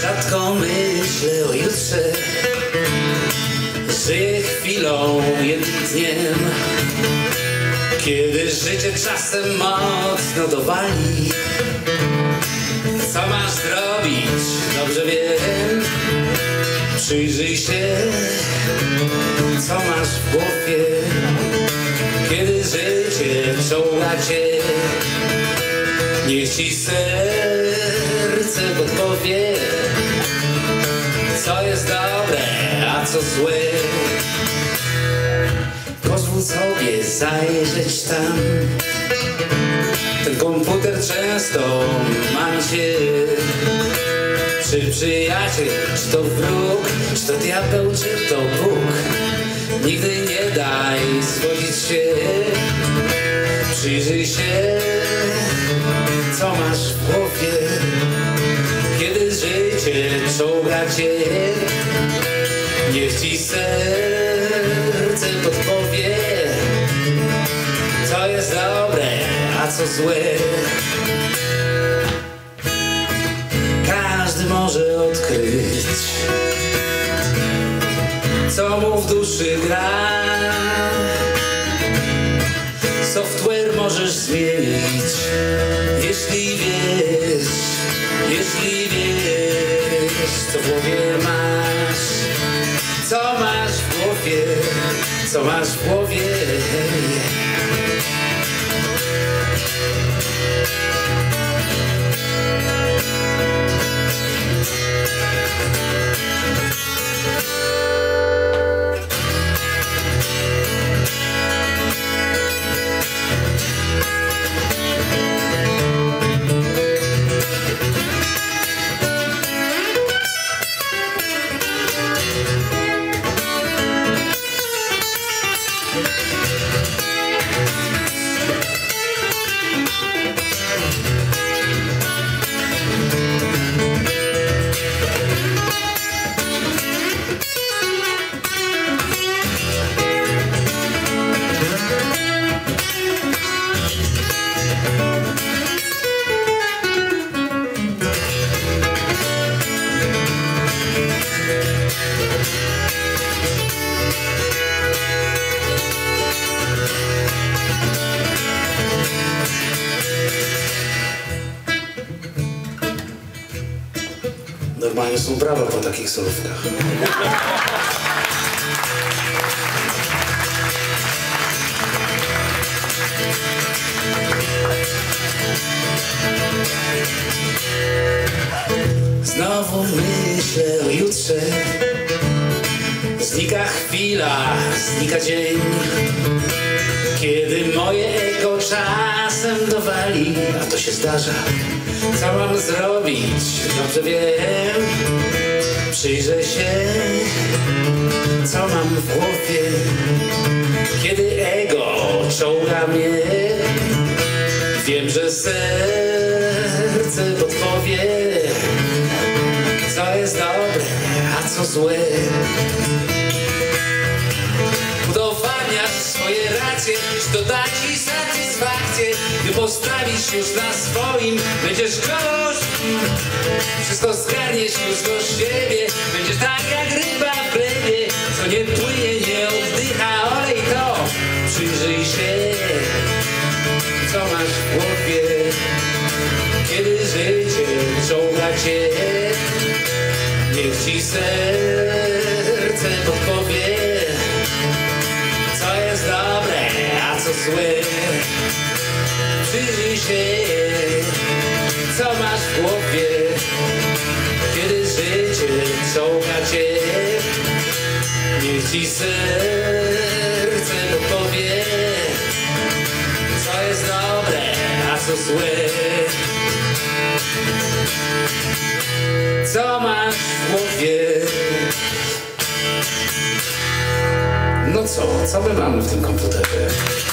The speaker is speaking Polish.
Rzadko myślę o jutrze Żyję chwilą, jednym dniem Kiedy życie czasem mocno dowali Co masz zrobić? Dobrze wiem Przyjrzyj się Co masz w głowie. Kiedy życie czołga cię Niech ci serce podpowie Co jest dobre, a co złe Pozwól sobie zajrzeć tam. Ten komputer często macie Czy przyjaciel, czy to wróg Czy to diabeł, czy to Bóg? Nigdy nie daj zgodzić się. Przyjrzyj się Co masz w głowie. Kiedy życie czołga cię Niech ci serce podpowie. Co jest dobre, a co złe może odkryć Co mu w duszy gra. Software możesz zmienić Jeśli wiesz Jeśli wiesz Co w głowie masz. Co masz w głowie Co masz w głowie Normalnie są brawa po takich solówkach. Znowu myślę o jutrze Znika chwila, znika dzień Kiedy moje ego czasem A to się zdarza. Co mam zrobić? Dobrze wiem. Przyjrzę się. Co mam w głowie? Kiedy ego czołga mnie? Wiem, że serce podpowie. Co jest dobre, a co złe? Udowadniasz swoje racje Czy to da ci Gdy postawisz już na swoim Będziesz kogoś Wszystko zgarniesz już do siebie. Będziesz tak jak ryba w glebie Co nie płynie, nie oddycha. Olej to Przyjrzyj się Co masz w głowie. Kiedy życie czołga cię Niech ci serce podpowie Co jest dobre, a co złe Przyjrzyj się Co masz w głowie? Kiedy życie czołga cię Niech ci serce podpowie Co jest dobre, a co złe. Co masz w głowie? No co, co my mamy w tym komputerze?